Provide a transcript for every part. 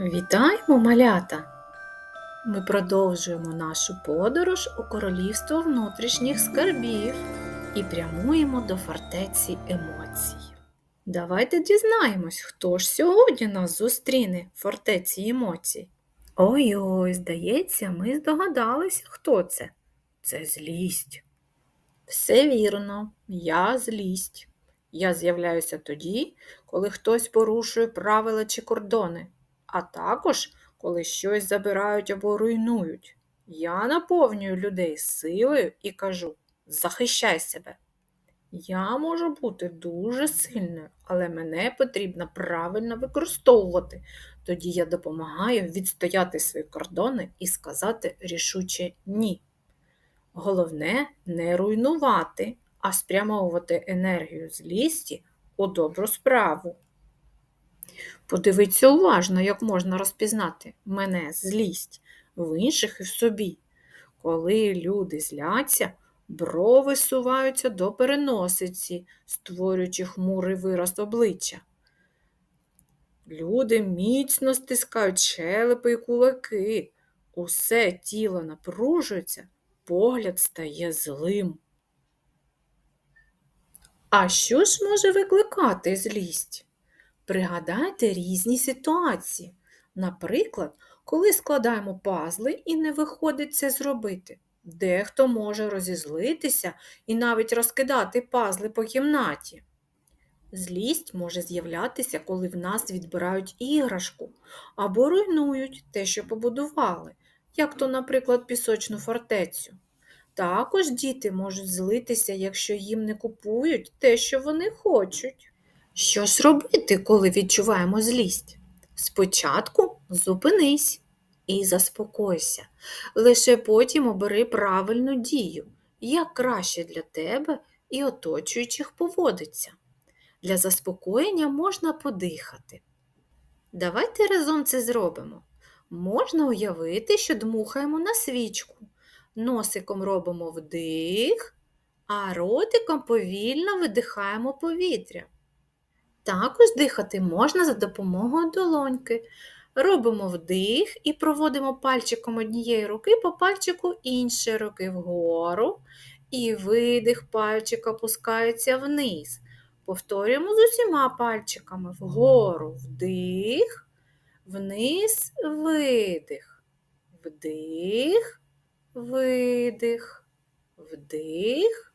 Вітаємо, малята! Ми продовжуємо нашу подорож у королівство внутрішніх скарбів і прямуємо до фортеці емоцій. Давайте дізнаємось, хто ж сьогодні нас зустріне в фортеці емоцій. Ой-ой, здається, ми здогадалися, хто це. Це злість. Все вірно, я злість. Я з'являюся тоді, коли хтось порушує правила чи кордони, а також коли щось забирають або руйнують. Я наповнюю людей силою і кажу захищай себе. Я можу бути дуже сильною, але мене потрібно правильно використовувати. Тоді я допомагаю відстояти свої кордони і сказати рішуче ні. Головне не руйнувати, а спрямовувати енергію злісті у добру справу. Подивіться уважно, як можна розпізнати мене злість в інших і в собі. Коли люди зляться, брови суваються до переносиці, створюючи хмурий вираз обличчя. Люди міцно стискають челепи і кулаки. Усе тіло напружується, погляд стає злим. А що ж може викликати злість? Пригадайте різні ситуації. Наприклад, коли складаємо пазли і не виходить це зробити. Дехто може розізлитися і навіть розкидати пазли по кімнаті. Злість може з'являтися, коли в нас відбирають іграшку або руйнують те, що побудували, як то, наприклад, пісочну фортецю. Також діти можуть злитися, якщо їм не купують те, що вони хочуть. Що ж робити, коли відчуваємо злість? Спочатку зупинись і заспокойся. Лише потім обери правильну дію, як краще для тебе і оточуючих поводиться. Для заспокоєння можна подихати. Давайте разом це зробимо. Можна уявити, що дмухаємо на свічку. Носиком робимо вдих, а ротиком повільно видихаємо повітря. Також дихати можна за допомогою долоньки. Робимо вдих і проводимо пальчиком однієї руки по пальчику іншої руки вгору, і видих пальчик опускається вниз. Повторюємо з усіма пальчиками вгору вдих, вниз видих, вдих, видих, вдих,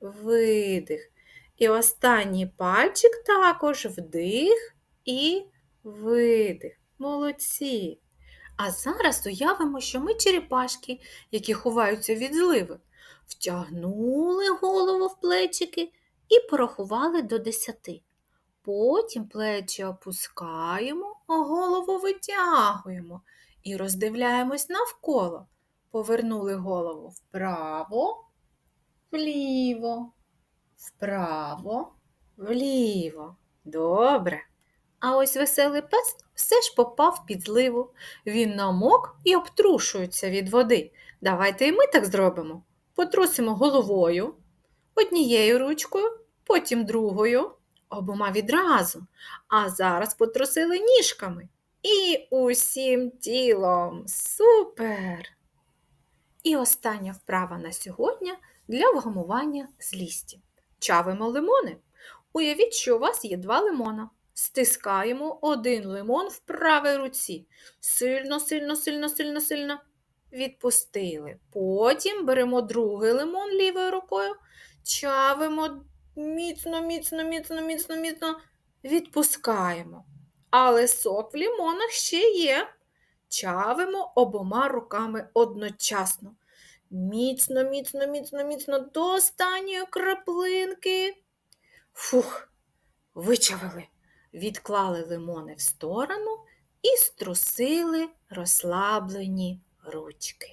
видих. І останній пальчик також вдих і видих. Молодці. А зараз уявимо, що ми черепашки, які ховаються від зливи. Втягнули голову в плечики і порахували до десяти. Потім плечі опускаємо, а голову витягуємо і роздивляємось навколо. Повернули голову вправо, вліво, вправо, вліво. Добре. А ось веселий пес все ж попав під зливу. Він намок і обтрушується від води. Давайте і ми так зробимо. Потрусимо головою, однією ручкою, потім другою, обома відразу. А зараз потрусили ніжками. І усім тілом. Супер! І остання вправа на сьогодні для вгамування злісті. Чавимо лимони. Уявіть, що у вас є два лимона. Стискаємо один лимон в правій руці. Сильно, сильно, сильно, сильно, сильно відпустили. Потім беремо другий лимон лівою рукою, чавимо міцно, міцно, міцно, міцно, міцно відпускаємо. Але сок в лимонах ще є. Чавимо обома руками одночасно. Міцно, міцно, міцно, міцно до останньої краплинки. Фух, вичавили, відклали лимони в сторону і струсили розслаблені ручки.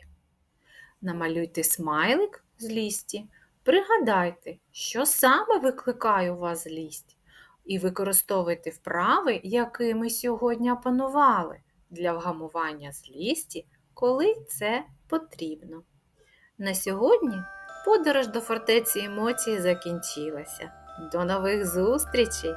Намалюйте смайлик злісті, пригадайте, що саме викликає у вас злість, і використовуйте вправи, які ми сьогодні опанували для вгамування злісті, коли це потрібно. На сьогодні подорож до фортеці емоцій закінчилася. До нових зустрічей!